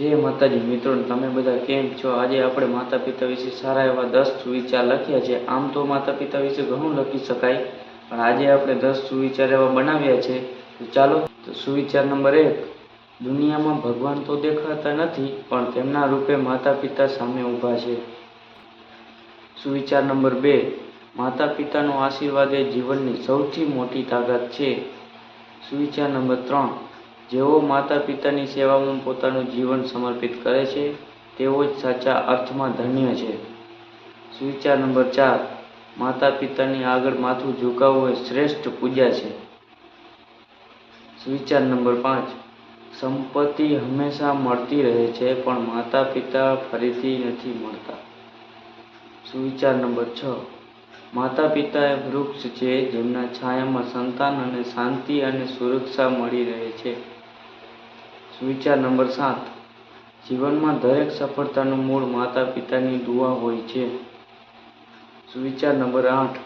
જય માતાજી, મિત્રો તમે બધા કેમ છો? આજે આપણે માતા પિતા વિશે સારા એવા દસ સુવિચાર લખ્યા છે. આમ તો માતા પિતા વિશે ઘણું લખી શકાય, પણ આજે આપણે દસ સુવિચાર એવા બનાવ્યા છે. તો ચાલો, તો સુવિચાર નંબર એક, દુનિયામાં ભગવાન તો દેખાતા નથી, પણ તેમના રૂપે માતા પિતા સામે ઊભા છે. સુવિચાર નંબર બે માતા પિતાનો આશીર્વાદ એ જીવનની સૌથી મોટી તાકાત છે. સુવિચાર નંબર ત્રણ જેઓ માતા પિતાની સેવામાં પોતાનું જીવન સમર્પિત કરે છે, તેઓ જ સાચા અર્થમાં ધન્ય છે. સુવિચાર નંબર ચાર માતા પિતાની આગળ માથું ઝુકાવવું એ શ્રેષ્ઠ પૂજા છે. સુવિચાર નંબર પાંચ, સંપત્તિ હંમેશા મળતી રહે છે, પણ માતા પિતા ફરીથી નથી મળતા. સુવિચાર નંબર છ માતા પિતા એ વૃક્ષ છે, જેમના છાયામાં સંતાન અને શાંતિ અને સુરક્ષા મળી રહે છે. સુવિચાર નંબર સાત. જીવનમાં દરેક સફળતાનું મૂળ માતા પિતાની દુઆ હોય છે. સુવિચાર નંબર આઠ.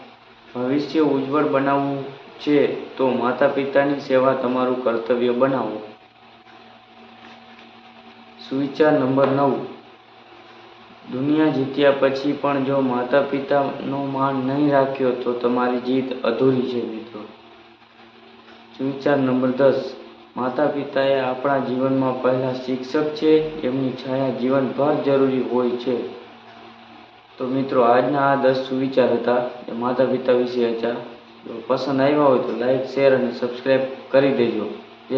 ભવિષ્ય ઉજ્જવળ બનાવવું છે તો માતા પિતાની સેવા તમારું કર્તવ્ય બનાવો. સુવિચાર નંબર નવ. દુનિયા જીત્યા પછી પણ જો માતા પિતાનો માન નહીં રાખ્યો તો તમારી જીત અધૂરી છે મિત્રો. સુવિચાર નંબર દસ. માતા પિતા એ આપણા જીવનમાં પહેલા શિક્ષક છે, એમની છાયા જીવનભર જરૂરી હોય છે. તો મિત્રો, આજના આ દસ સુવિચાર હતા, એ માતા પિતા વિશે હતા. પસંદ આવ્યા હોય તો લાઈક, શેર અને સબસ્ક્રાઈબ કરી દેજો.